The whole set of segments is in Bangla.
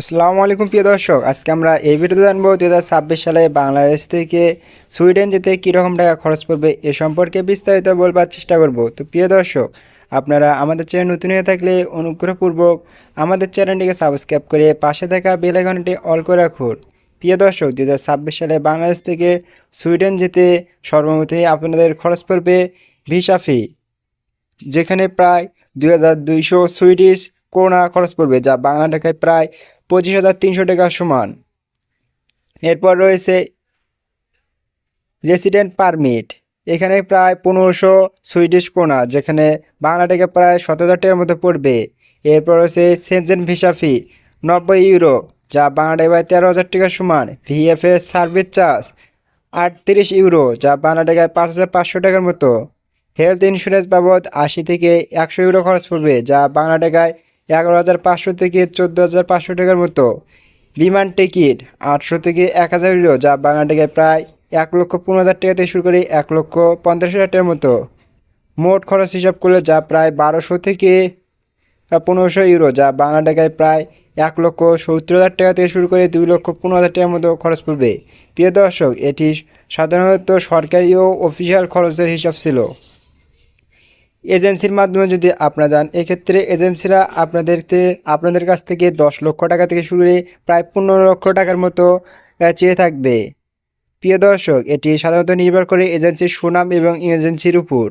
আসসালামু আলাইকুম প্রিয় দর্শক, আজকে আমরা এই ভিডিওতে জানব দু হাজার ছাব্বিশ সালে বাংলাদেশ থেকে সুইডেন যেতে কীরকম টাকা খরচ পড়বে এ সম্পর্কে বিস্তারিত বলবার চেষ্টা করব। তো প্রিয় দর্শক, আপনারা আমাদের চ্যানেল নতুন হয়ে থাকলে অনুগ্রহপূর্বক আমাদের চ্যানেলটিকে সাবস্ক্রাইব করে পাশে থাকা বেল আইকনটি অল করে রাখুন। প্রিয় দর্শক দু হাজার ছাব্বিশ সালে বাংলাদেশ থেকে সুইডেন যেতে সর্বমোটে আপনাদের খরচ পড়বে ভিসা ফি, যেখানে প্রায় দুই হাজার দুইশো সুইডিশ করোনা খরচ পড়বে, যা বাংলা টাকায় প্রায় পঁচিশ হাজার তিনশো টাকার সমান। এরপর রয়েছে রেসিডেন্ট পারমিট এখানে প্রায় পনেরোশো সুইডিশ কোনা যেখানে বাংলা টাকা প্রায় সতেরো হাজার টাকার মতো পড়বে। এরপর রয়েছে সেনজেন ভিসা ফি নব্বই ইউরো যা বাংলা টাকায় তেরো হাজার টাকার সমান। ভিএফএস সার্ভিস চার্জ আটত্রিশ ইউরো যা বাংলা টাকায় পাঁচ হাজার পাঁচশো টাকার মতো। হেলথ ইন্স্যুরেন্স বাবদ আশি থেকে একশো ইউরো খরচ পড়বে, যা বাংলা টাকায় এগারো হাজার পাঁচশো থেকে চোদ্দ হাজার পাঁচশো টাকার মতো। বিমান টিকিট আটশো থেকে এক হাজার ইউরো যা বাংলা টাকায় প্রায় এক লক্ষ পনেরো হাজার টাকা থেকে শুরু করে এক লক্ষ পঞ্চাশ হাজার টাকার মতো। মোট খরচ হিসাব করলে যা প্রায় বারোশো থেকে পনেরোশো ইউরো, যা বাংলা টাকায় প্রায় এক লক্ষ সত্তর হাজার টাকা থেকে শুরু করে দুই লক্ষ পনেরো হাজার টাকার মতো খরচ পড়বে। প্রিয় দর্শক, এটি সাধারণত সরকারি ও অফিসিয়াল খরচের হিসাব ছিল। এজেন্সির মাধ্যমে যদি আপনারা যান, এক্ষেত্রে এজেন্সিরা আপনাদেরকে আপনাদের কাছ থেকে দশ লক্ষ টাকা থেকে শুরু করে প্রায় পনেরো লক্ষ টাকার মতো চেয়ে থাকবে। প্রিয় দর্শক, এটি সাধারণত নির্ভর করে এজেন্সির সুনাম এবং এজেন্সির উপর।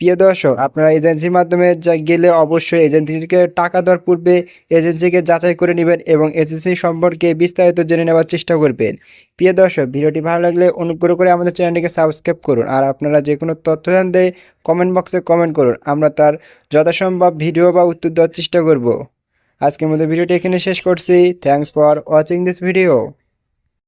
প্রিয় দর্শক, আপনারা এজেন্সির মাধ্যমে যা গেলে অবশ্যই এজেন্সিকে টাকা দেওয়ার পূর্বে এজেন্সিকে যাচাই করে নেবেন এবং এজেন্সি সম্পর্কে বিস্তারিত জেনে নেওয়ার চেষ্টা করবেন। প্রিয় দর্শক, ভিডিওটি ভালো লাগলে অনুগ্রহ করে আমাদের চ্যানেলটিকে সাবস্ক্রাইব করুন আর আপনারা যে কোনো তথ্য জানতে কমেন্ট বক্সে কমেন্ট করুন। আমরা তার যথাসম্ভব ভিডিও বা উত্তর দেওয়ার চেষ্টা করব। আজকের মতো ভিডিওটি এখানে শেষ করছি। Thanks for watching this video